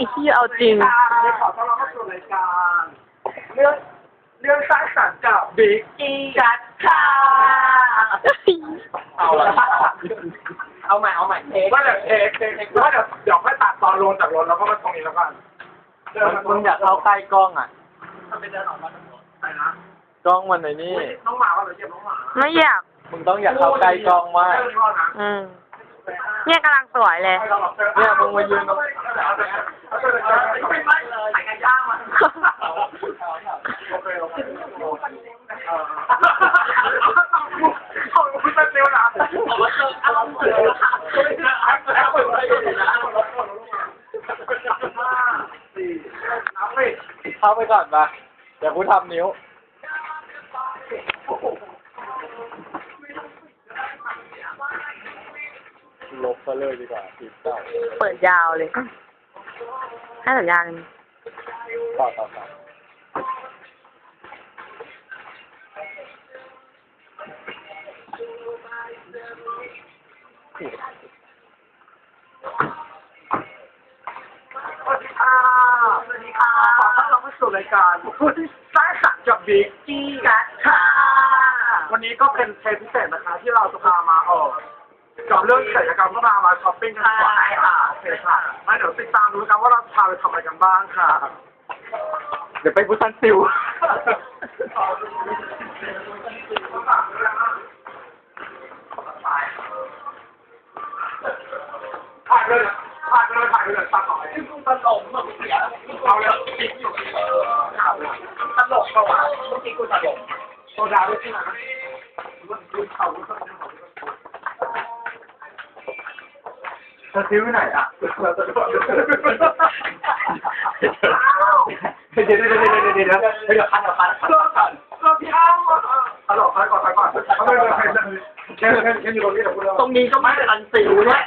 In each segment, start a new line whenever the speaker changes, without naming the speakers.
อ้ที่เอาจริง
ขอต้อนรับเข้าสู่รายการ เรื่องเรื่องสร้างสรรค์กับบิ๊กอีกัดค่ะ เอาละเอาใหม่เอาใหม่เทคว่าเดี๋ยวเทคเทคเทคว่าเดี๋ยวเดี๋ยวค่อยตัดตอนลงจากรถแล้วก็มาตรงนี้แล้วกัน
มึงอยากเข้าใกล้กล้องอะ
ทำเป็นเดินออกมาจากรถไปนะ
กล้องมันในนี่
น้องหมาว่าเราเจ็บน้องหมา
ไม่อยาก
มึงต้องอยากเข้าใกล้กล้องมาก
เออนะ
อืม เนี่ยกำลังสวยเลย
เนี่ยมึงมายืนตรง
ไม่ไม่เลยไก่ย่างมาโอเคโอเคเขาคุณเป็นเซลล์นะผมว่าเจออารมณ์เสือแล้วเปิดไป
เข้าไปก่อนปะเดี๋ยวกูทำนิ้วลบไปเลยดีกว่าติดเต่า
เปิดยาวเลย ให้สัญญาณ
ต่อต่อต่อ
สวัสดีค่ะสวัสดีค่ะขอต้อนรับเข้าสู่รายการคุณสร้างสรรค์กับบิ๊กจี้กันค่ะ วันนี้ก็เป็นเทปพิเศษนะคะที่เราจะพามาเออก บเรื่องกิจกรรมก็พามาช้อปปิ้งกันดีกว่าค่ะโอเคค่ะมาเดี๋ยวติดตามดูกันว่าเราจะพาไปทำอะไรกันบ้างค่ะ
เดี๋ยวไปพุทันซิว
ถ่ายเลยถ่ายไปเลยถ่ายไปเลยตัดต่อไปตลกมากเสียเอาแล้วติ๊กอยู่ถามเลยตลกก็ว่าเมื่อกี้กูตลกโซดาด้วยใช่ไหมมันดูเขา จะซื้อไหนอะเราจะบอกเดี๋ยวเดี๋ยวเดี๋ยวเดี๋ยวเดี๋ยวเดี๋ยวเดี๋ยวพันพันพันพันเราพี่อ้ำตลกไปก่อนไปก่อนเขาไม่เป็นไรแค่แค่แค่อยู่ตรงนี้เดี๋ยวพูดแล้ว
ตรงนี้ก็ไม่รันสิวเนี่ย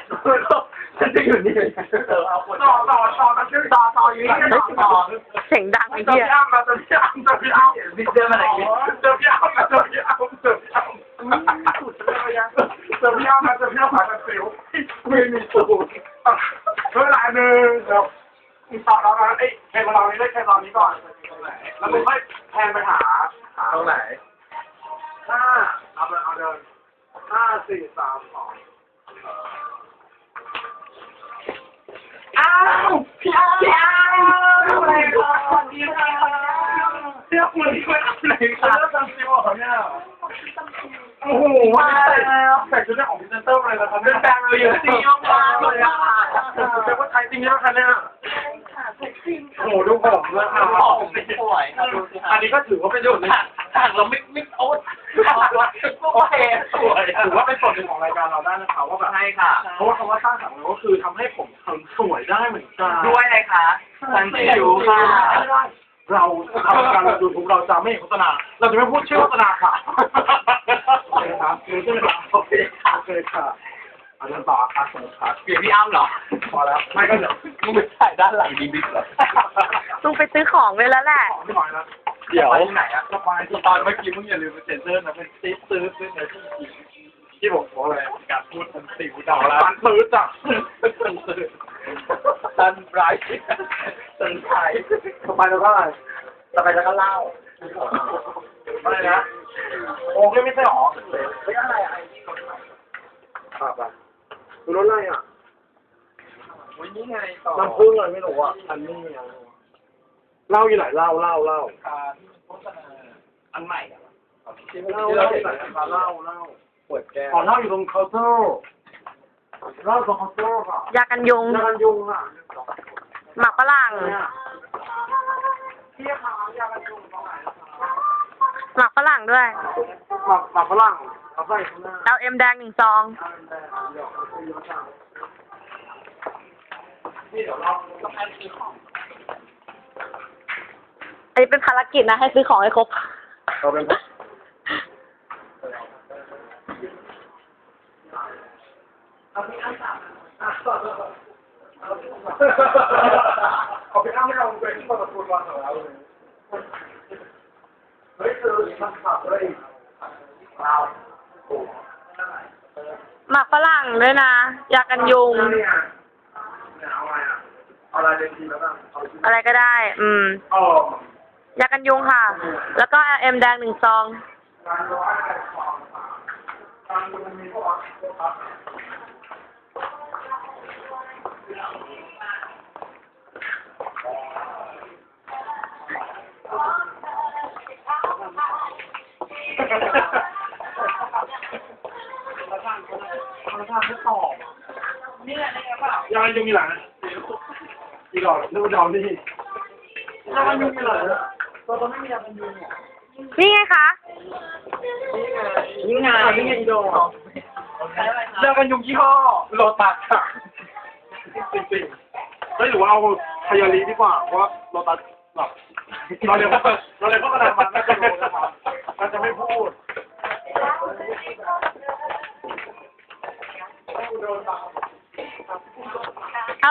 ฉันจะอยู่นี่ต่อต่อต่อกันชื่อต่อต่ออยู่นี่ต่อต่อ
เสียงดังไอ้
เจอ
เหี้ย
พี่อ้ำมาเจอพี่อ้ำเจอพี่อ้ำนี่เจอมาไหนเจอพี่อ้ำมาเจอพี่อ้ำเจอพี่อ้ำเจอพี่อ้ำเจอพี่อ้ำมาเจอพี่อ้ำผ่าน สิวไม่มีสูตรเวลาหนึ่งเดี๋ยวต่อเรานะเอ้ยแทนเรานี่ได้แทนเรานี้ก่อน แล้วมึงค่อยแทนไปหา
ตรงไหน
ห้าเอาเลยเอาเดินห้าสี่สามสองอ้าวพี่อ้ำพี่อ้ำอะไรกันดีค่ะเสื้อคุณที่มันอะไรคะเสื้อซันซิวเหรอเนี่ยโอ้โห เป็นแบรนด์เลยอยู่จริงมากเลยอะแต่ว่าไทยจริงใช่ไหมคะเนี่ยโอ้โหดูผมเลยค่ะ
สวยดูสิ
อันนี้ก็ถือว่าเป็นจุดหนึ่ง
ทางเราไม่ไม่โอ๊ต
โอเคสวยถือว่าเป็นส่วนหนึ่งของรายการเราได้นะคะว่าแบบ
ใช่ค่ะ
เพราะว่าคำว่าสร้างสรรค์เราก็คือทำให้ผมทำสวยได้เหมือนกัน
ด้วยเลยค่ะสันสิวค่ะ
เราทำการดูทุกเราจะไม่เห็นโฆษณาเราจะไม่พูดชื่อโฆษณาค่ะโอเคครับรู้ใช่ไหมครับโอเคโอเคค่ะ เอาเดินต่อค่ะสวัสดีครับ
เปลี่ยนพี่อ้ำเหรอ
พอแล้วไม่ก็เดี๋ยว
มึงไปถ่ายด้านหลังดีบิ๊กเหรอ
ลุงไปซื้อของเลยแล้วแหละ
ของที่หน่อยนะ
เดี๋ยว
ไปที่ไหนอะจะไปที่
ตอนเมื่อกี้มึงอย่าลืมไปเซ็นเซอร์นะเป็นติ๊บซื้อซื้อในที่จริง
ที่ผมบอกเลย
การพูดมันสิว
ต่
ต่
อ
อ
แล้
แล้วว
ปันปื้ดจ้ะ
ตันซื้อตันไรตันไทย
ต่อไปเราก็อะไร
ต่อไปแล้วก็เล่า
อะไรนะโอ้ยไม่ใช่หรอไม่อะไรอะครับอะ ดูรถอะไรอะ
วันนี้ไงต่อ
น้ำผึ้งอะไรไม่รู้อะอันนี้อะเล่าอยู่ไหนเล่าเล่าเล่า
การโฆษณาอันใหม่อะ
เล่าเล่าอยู่ไหนมาเล่าเล่า
ปวดแก้ว
ขอเล่าอยู่ตรงเคาน์เตอร์เล่าตรงเคาน์เตอร์ค่ะ
ยากันยุง
ยากันยุงค่ะ
หมักฝรั่ง
เนี่ยพี่คะยากันยุงตรงไหน
หมักฝรั่งด้วย
หมักหมักฝรั่ง เอาใส่ข้างหน้า
เอาเอ็มแดงหนึ่งซอง
นี่เดี๋ยวเราต้องให้ซื้อของ
อันนี้เป็นภารกิจนะ ให้ซื้อของให้ครบ
เราเป็นเอาพี่อ้ำสามเอาพี่อ้ำไม่เอาเป็นคนตะกูลวันของเราเลยเฮ้ยคือมันขับ
ด้วยนะ ยากันยุง
เนี่ยเนี่ยเอาอะไรอะเอาอะไรเป็นทีแล้วบ้างเอาชิ้น
อะไรก็ได้ อืม
อ๋อยา
กันยุงค่ะ แล้วก็ LM แดงหนึ่งซอง
การร้อยอะไรของการดูมีพวกครับเขาท ยังมีหลังอีหลอดนึกว่าจะเอานี่ยังมันยุงมีหลังตัวตัวไม่มียังมันยุงอะ
นี่ไงคะ
นี่ไงนี่ไงอีโดยังมันยุงยี่ห้อโลตัสค่ะจริงๆเฮ้ยหรือว่าเอาพยาลีดีกว่าเพราะโลตัสแบบเราเรียกว่าเราเรียกว่ากระดาษมันน่าจะรู้นะครับมันจะไม่พูด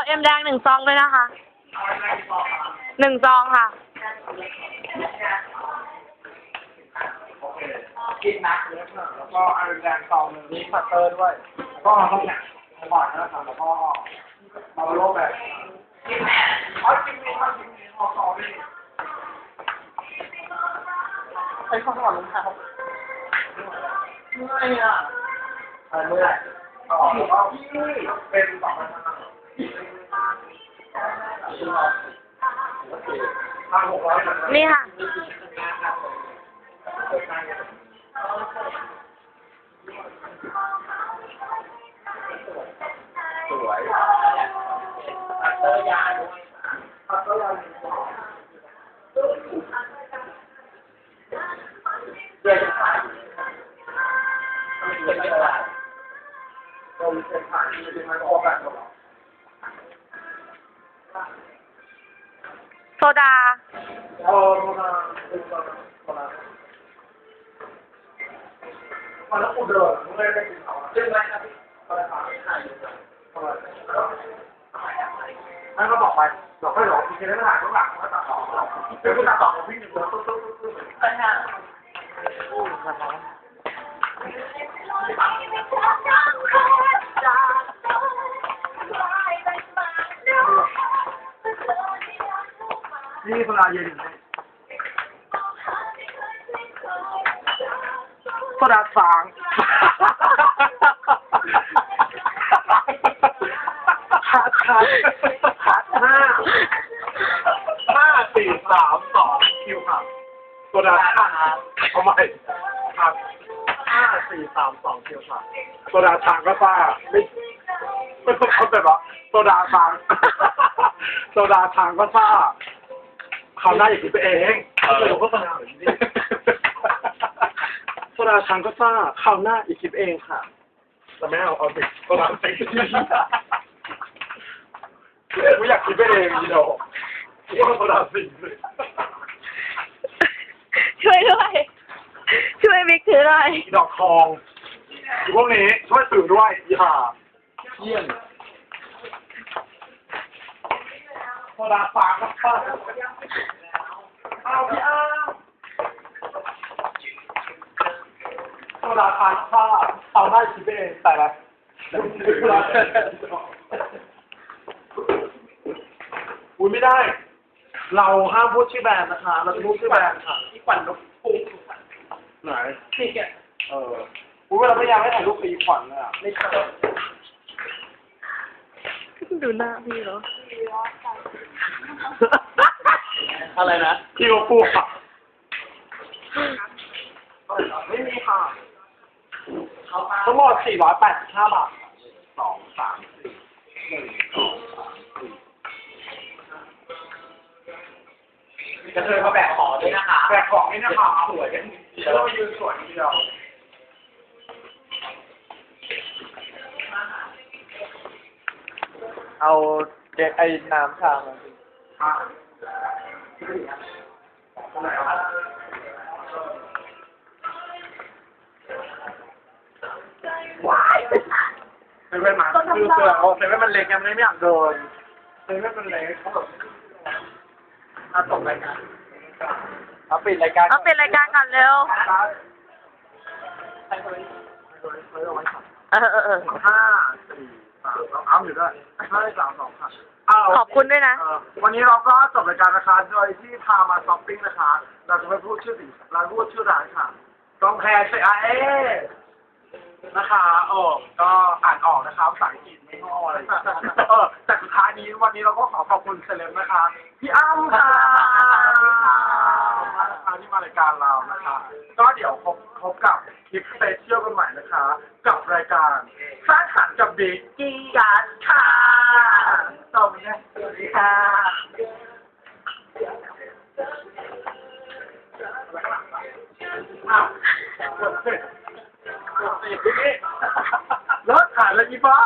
LM แดงหนึ่งซองด้วยนะคะหนึ่งซองค่ะ
กินนักแล้วก็ไอแรงซองหนึ่งมีคัตเตอร์ด้วยก็ต้องแข่งบ่อยนะครับแล้วก็มาโลแบบอ๋อจริงๆครับจริงๆขอขอดิใช้ข้อสอบลงเท้าเมื่อยอะเมื่อยอ๋อพี่เป็นสองพันห้าพั นี่
ค่ะ
สวย
เดือนขายเป็นไม่ได้ตรงเป็นขายมันเป็นไม้โอ้แบบหรอ
โซดา
เออมาเป็นมามามาแล้วกูเดินมึงไม่ได้กินเขาเรื่องอะไรครับพี่อะไรครับขายอยู่อะไรนั่นก็บอกไปบอกให้หลอกกินได้ไม่หลังต้องหลังก็ตัดต่อเป็นผู้ตัดต่อของพี่หนึ่งตัวตุ๊ตุ๊ตุ๊ตุ๊ไปฮะนี่เวลา เย็นโซดาสางขาดขาดขาดห้าห้าสี่สามสองคิวครับโซดาขาดเอาใหม่ครับห้าสี่สามสองคิวครับโซดาทางก็ซ่าไม่ไม่ต้องเขาแบบว่าโซดาทางโซดาทางก็ซ่า เขาหน้าอย่างนี้ไปเองเขาเลยก็ปัญหาแบบนี้โซดาชังก็ซ่าคราวหน้าอีกคลิปเองค่ะแต่ไม่เอาเอาสิโซดาสิกูอยากคิดไปเองดีโดกูว่าโซดาสิ
ช่วยด้วย ช่วยบิ๊กถือหน่อย
อีดอกทองอีพวกนี้ช่วยสื่อด้วยอีห่าเยี่ยน โซดาฟางก็ซ่าเอาพี่อาโซดาฟางก็ซ่าเอาได้คิดไปเองแต่ละอุ้ยไม่ได้ เราห้ามพูดชื่อแบรนด์นะคะ เราจะพูดชื่อแบรนด์ค่ะที่ขวัญนกปูไหนนี่แกเอออุ้ยเวลาพยายามให้ถ่ายรูปปีขวัญเลยอะไม่ใช่
ดูหน้าพี่เหรอ
อะไรนะ
พี่นกปูอะไม่มีค่ะทั้งหมด485บาทสองสามสี่หนึ่งสองสามสี่
กระเทยมาแบกของด้วยนะคะ
แบกของนี่นะคะสวยกันแล้วเรายืนสวยทีเดียว
เอาเด็กไอ้น้ำชามาสิ
อะไหน วะว้ายเซเว่นมาคือเสือเอาเซเว่นมันเล็กยังไม่อยากเดินเซเว่นมันเล็กเขาแบบมาตกรายการ
เอาปิดรายการ
เอาเป็นรายการก่อนเร็วเออเออเออ
ห้าสี่สามเราอ้ำอยู่ด้วยห้าสามสองค่ะเา
ขอบคุณด้วยนะ
เอ่อวันนี้เราก็จบรายการนะคะโดยที่พามาช้อปปิ้งนะคะ เราจะไม่พูดชื่อสินเราพูดชื่อร้านค่ะกองแพรเซอาเอนะคะโอ้ก็อ่านออกนะคะภาษาอังกฤษไม่ง้ออะไรเออแต่สุดท้ายนี้วันนี้เราก็ขอขอบคุณเซเลบนะคะ พี่อ้ำค่ะมาที่มารายการเรานะคะ ก็เดี๋ยวพบพบกับคลิปสเปเชียลกันใหม่นะคะ กับรายการสร้างสรรค์กับบิ๊กกี้ยัดค่ะ สวัสดีค่ะอ้าวกดสิกดสินี่เลิกถ่ายแล้วอีบ้า